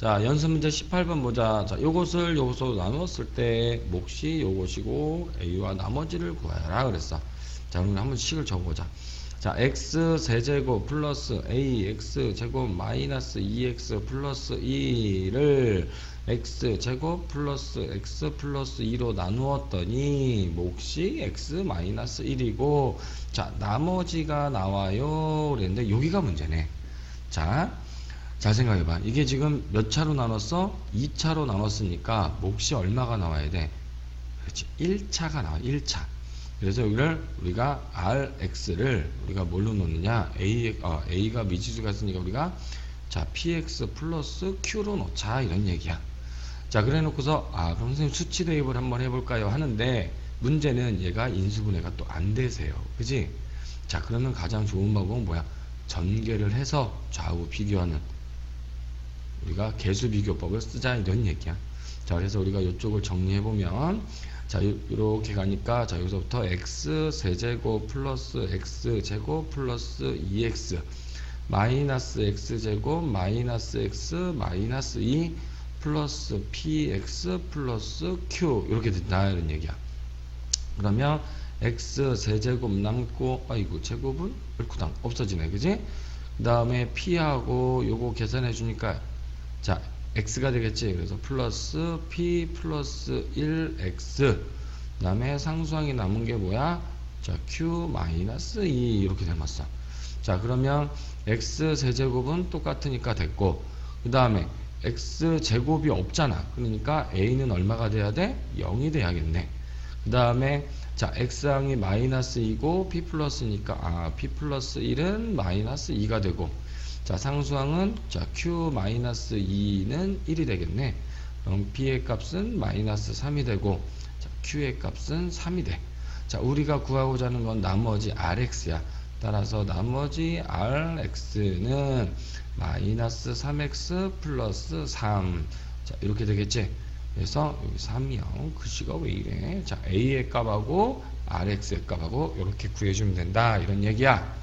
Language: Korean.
자, 연습 문제 18번 보자. 자, 요것을 요것으로 나누었을 때 몫이 요것이고 a와 나머지를 구하라 그랬어. 자, 그럼 한번 식을 적어보자. 자, x 세제곱 플러스 ax 제곱 마이너스 2x 플러스 2를 x 제곱 플러스 x 플러스 2로 나누었더니 몫이 x 마이너스 1이고 자, 나머지가 나와요. 그랬는데 여기가 문제네. 자, 잘 생각해봐. 이게 지금 몇 차로 나눴어? 2차로 나눴으니까 몫이 얼마가 나와야 돼? 그렇지. 1차가 나와. 1차. 그래서 여기를 우리가 RX를 우리가 뭘로 놓느냐? A, 어, A가 미지수가 있으니까 우리가 자, PX 플러스 Q로 놓자. 이런 얘기야. 자, 그래 놓고서 아, 그럼 선생님 수치 대입을 한번 해볼까요? 하는데 문제는 얘가 인수분해가 또 안 되세요. 그지? 자, 그러면 가장 좋은 방법은 뭐야? 전개를 해서 좌우 비교하는 우리가 개수 비교법을 쓰자 이런 얘기야. 자, 그래서 우리가 이쪽을 정리해 보면 자, 이렇게 가니까 자, 여기서부터 x 세제곱 플러스 x 제곱 플러스 2x 마이너스 x 제곱 마이너스 x 마이너스 2 플러스 px 플러스 q 이렇게 된다 이런 얘기야. 그러면 x 세제곱 남고 아이고 제곱은 얼쿠당 없어지네 그지? 그 다음에 p하고 요거 계산해 주니까 자 x가 되겠지? 그래서 플러스 p 플러스 1x 그 다음에 상수항이 남은 게 뭐야? 자 q 마이너스 2 이렇게 되었어. 자 그러면 x 세제곱은 똑같으니까 됐고 그 다음에 x 제곱이 없잖아. 그러니까 a는 얼마가 돼야 돼? 0이 돼야겠네. 그 다음에 자 x항이 마이너스 2고 p 플러스니까 아 p 플러스 1은 마이너스 2가 되고 자 상수항은 자 q 마이너스 2는 1이 되겠네. 그럼 p의 값은 마이너스 3이 되고 자 q의 값은 3이 돼 자 우리가 구하고자 하는 건 나머지 rx야. 따라서 나머지 rx는 마이너스 3x 플러스 3 자 이렇게 되겠지? 그래서 여기 3이요. 글씨가 왜 이래? 자 a의 값하고 rx의 값하고 이렇게 구해주면 된다. 이런 얘기야